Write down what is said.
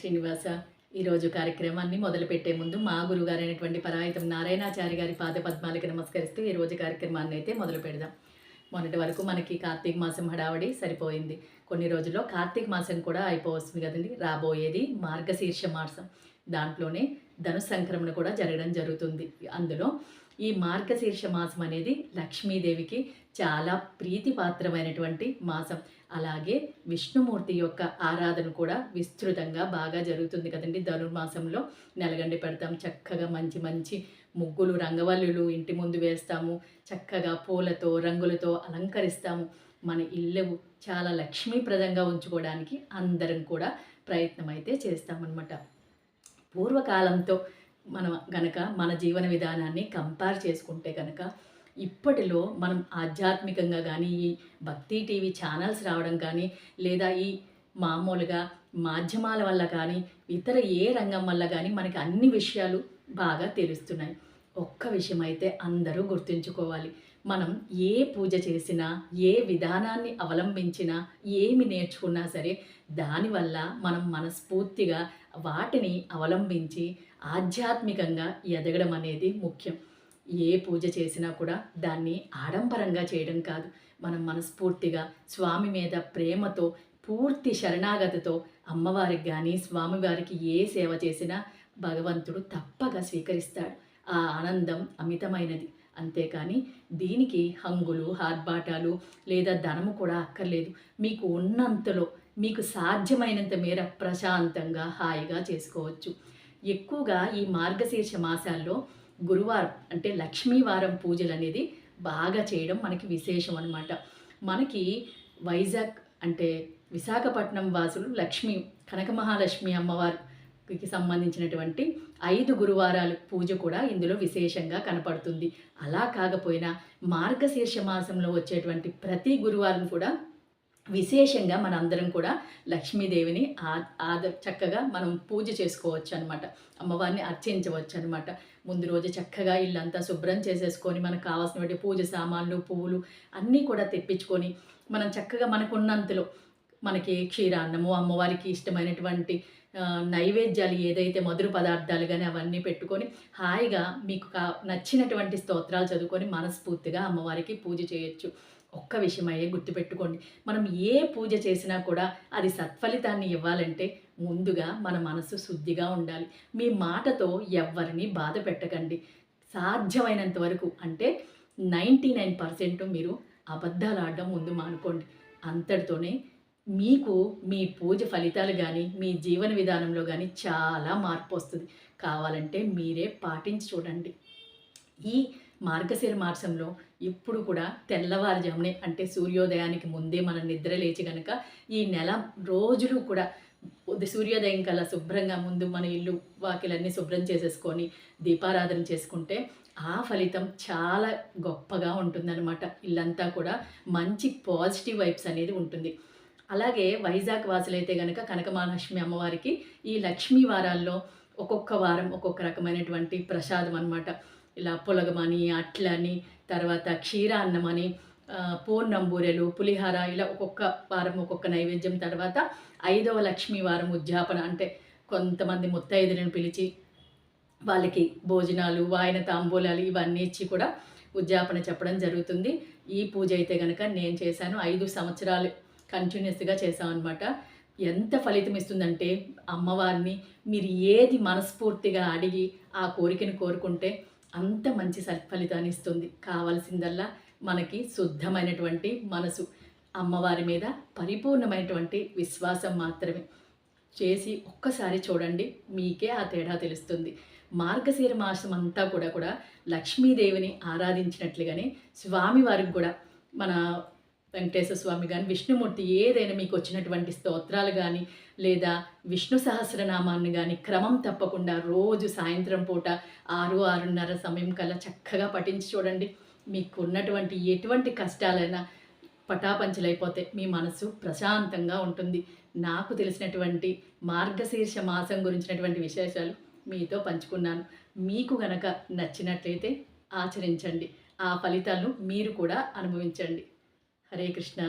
శ్రీనివాస ఈరోజు కార్యక్రమాన్ని మొదలుపెట్టే ముందు మా గురుగారు అయినటువంటి పరాయితం నారాయణాచారి గారి పాద పద్మాలకి నమస్కరిస్తూ ఈ రోజు కార్యక్రమాన్ని అయితే మొదలు పెడదాం. మొన్నటి వరకు మనకి కార్తీక మాసం హడావడి సరిపోయింది. కొన్ని రోజుల్లో కార్తీక మాసం కూడా అయిపోవస్తుంది కదండి. రాబోయేది మార్గశీర్ష మాసం. దాంట్లోనే ధను సంక్రమణ కూడా జరగడం జరుగుతుంది. అందులో ఈ మార్గశీర్ష మాసం అనేది లక్ష్మీదేవికి చాలా ప్రీతిపాత్రమైనటువంటి మాసం. అలాగే విష్ణుమూర్తి యొక్క ఆరాధన కూడా విస్తృతంగా బాగా జరుగుతుంది కదండి. ధనుర్మాసంలో నెలగండి పెడతాం. చక్కగా మంచి మంచి ముగ్గులు రంగవల్లులు ఇంటి ముందు వేస్తాము. చక్కగా పూలతో రంగులతో అలంకరిస్తాము. మన ఇల్లు చాలా లక్ష్మీప్రదంగా ఉంచుకోవడానికి అందరం కూడా ప్రయత్నం అయితే చేస్తామన్నమాట. పూర్వకాలంతో మనం గనక మన జీవన విధానాన్ని కంపేర్ చేసుకుంటే కనుక ఇప్పటిలో మనం ఆధ్యాత్మికంగా కానీ ఈ భక్తి టీవీ ఛానల్స్ రావడం కానీ లేదా ఈ మామూలుగా మాధ్యమాల వల్ల కానీ ఇతర ఏ రంగం వల్ల కానీ మనకి అన్ని విషయాలు బాగా తెలుస్తున్నాయి. ఒక్క విషయం అయితే అందరూ గుర్తుంచుకోవాలి. మనం ఏ పూజ చేసినా ఏ విధానాన్ని అవలంబించినా ఏమి నేర్చుకున్నా సరే దానివల్ల మనం మనస్ఫూర్తిగా వాటిని అవలంబించి ఆధ్యాత్మికంగా ఎదగడం అనేది ముఖ్యం. ఏ పూజ చేసినా కూడా దాన్ని ఆడంబరంగా చేయడం కాదు. మనం మనస్ఫూర్తిగా స్వామి మీద ప్రేమతో పూర్తి శరణాగతితో అమ్మవారికి కానీ స్వామివారికి ఏ సేవ చేసినా భగవంతుడు తప్పగా స్వీకరిస్తాడు. ఆ ఆనందం అమితమైనది. అంతేకాని దీనికి హంగులు హార్బాటాలు లేదా ధనము కూడా అక్కర్లేదు. మీకు ఉన్నంతలో మీకు సాధ్యమైనంత మేర ప్రశాంతంగా హాయిగా చేసుకోవచ్చు. ఎక్కువగా ఈ మార్గశీర్ష మాసాల్లో గురువారం అంటే లక్ష్మీవారం పూజలు అనేది బాగా చేయడం మనకి విశేషం అనమాట మనకి వైజాగ్ అంటే విశాఖపట్నం వాసులు లక్ష్మి కనక మహాలక్ష్మి అమ్మవారికి సంబంధించినటువంటి ఐదు గురువారాలు పూజ కూడా ఇందులో విశేషంగా కనపడుతుంది. అలా కాకపోయినా మార్గశీర్ష మాసంలో వచ్చేటువంటి ప్రతి గురువారం కూడా విశేషంగా మనందరం కూడా లక్ష్మీదేవిని ఆద చక్కగా మనం పూజ చేసుకోవచ్చు అనమాట అమ్మవారిని అర్చించవచ్చు అనమాట ముందు రోజు చక్కగా ఇల్లంతా శుభ్రం చేసేసుకొని మనకు కావాల్సినటువంటి పూజ సామాన్లు పువ్వులు అన్నీ కూడా తెప్పించుకొని మనం చక్కగా మనకున్నంతలో మనకి క్షీరాన్నము అమ్మవారికి ఇష్టమైనటువంటి నైవేద్యాలు ఏదైతే మధుర పదార్థాలు కానీ అవన్నీ పెట్టుకొని హాయిగా మీకు కా నచ్చినటువంటి స్తోత్రాలు చదువుకొని మనస్ఫూర్తిగా అమ్మవారికి పూజ చేయొచ్చు. ఒక్క విషయం అయ్యే గుర్తుపెట్టుకోండి. మనం ఏ పూజ చేసినా కూడా అది సత్ఫలితాన్ని ఇవ్వాలంటే ముందుగా మన మనసు శుద్ధిగా ఉండాలి. మీ మాటతో ఎవరిని బాధ పెట్టకండి. సాధ్యమైనంత వరకు అంటే నైంటీ నైన్ పర్సెంట్ మీరు అబద్ధాలు ఆడడం ముందు మానుకోండి. అంతటితోనే మీకు మీ పూజ ఫలితాలు కానీ మీ జీవన విధానంలో కానీ చాలా మార్పు వస్తుంది. కావాలంటే మీరే పాటించి చూడండి. ఈ మార్గశిర మాసంలో ఇప్పుడు కూడా తెల్లవారుజామునే అంటే సూర్యోదయానికి ముందే మనం నిద్ర లేచి కనుక ఈ నెల రోజులు కూడా సూర్యోదయం కల్లా శుభ్రంగా ముందు మన ఇల్లు వాకిలన్నీ శుభ్రం చేసేసుకొని దీపారాధన చేసుకుంటే ఆ ఫలితం చాలా గొప్పగా ఉంటుందన్నమాట. ఇల్లంతా కూడా మంచి పాజిటివ్ వైబ్స్ అనేది ఉంటుంది. అలాగే వైజాగ్ వాసులైతే కనుక కనకమహాలక్ష్మి అమ్మవారికి ఈ లక్ష్మీ వారాల్లో ఒక్కొక్క వారం ఒక్కొక్క రకమైనటువంటి ప్రసాదం అనమాట ఇలా పులగమని అట్లని తర్వాత క్షీరాన్నమని పూర్ణంబూరెలు పులిహార ఇలా ఒక్కొక్క వారం ఒక్కొక్క నైవేద్యం తర్వాత ఐదవ లక్ష్మీ వారం ఉద్యాపన అంటే కొంతమంది ముత్తైదులను పిలిచి వాళ్ళకి భోజనాలు వాయన తాంబూలాలు ఇవన్నీ ఇచ్చి కూడా ఉద్యాపన చెప్పడం జరుగుతుంది. ఈ పూజ అయితే కనుక నేను చేశాను. ఐదు సంవత్సరాలు కంటిన్యూస్గా చేసామన్నమాట ఎంత ఫలితం ఇస్తుందంటే అమ్మవారిని మీరు ఏది మనస్ఫూర్తిగా అడిగి ఆ కోరికను కోరుకుంటే అంత మంచి సత్ఫలితాన్ని ఇస్తుంది. కావాల్సిందల్లా మనకి శుద్ధమైనటువంటి మనసు అమ్మవారి మీద పరిపూర్ణమైనటువంటి విశ్వాసం మాత్రమే. చేసి ఒక్కసారి చూడండి మీకే ఆ తేడా తెలుస్తుంది. మార్గశీర మాసం అంతా కూడా కూడా లక్ష్మీదేవిని ఆరాధించినట్లుగానే స్వామివారికి కూడా మన వెంకటేశ్వర స్వామి కానీ విష్ణుమూర్తి ఏదైనా మీకు వచ్చినటువంటి స్తోత్రాలు కానీ లేదా విష్ణు సహస్రనామాన్ని కానీ క్రమం తప్పకుండా రోజు సాయంత్రం పూట ఆరు ఆరున్నర సమయం కల్లా చక్కగా పఠించి చూడండి. మీకు ఉన్నటువంటి ఎటువంటి కష్టాలైనా పటాపంచలైపోతే మీ మనసు ప్రశాంతంగా ఉంటుంది. నాకు తెలిసినటువంటి మార్గశీర్ష మాసం గురించినటువంటి విశేషాలు మీతో పంచుకున్నాను. మీకు గనక నచ్చినట్లయితే ఆచరించండి. ఆ ఫలితాలను మీరు కూడా అనుభవించండి. హరే కృష్ణ.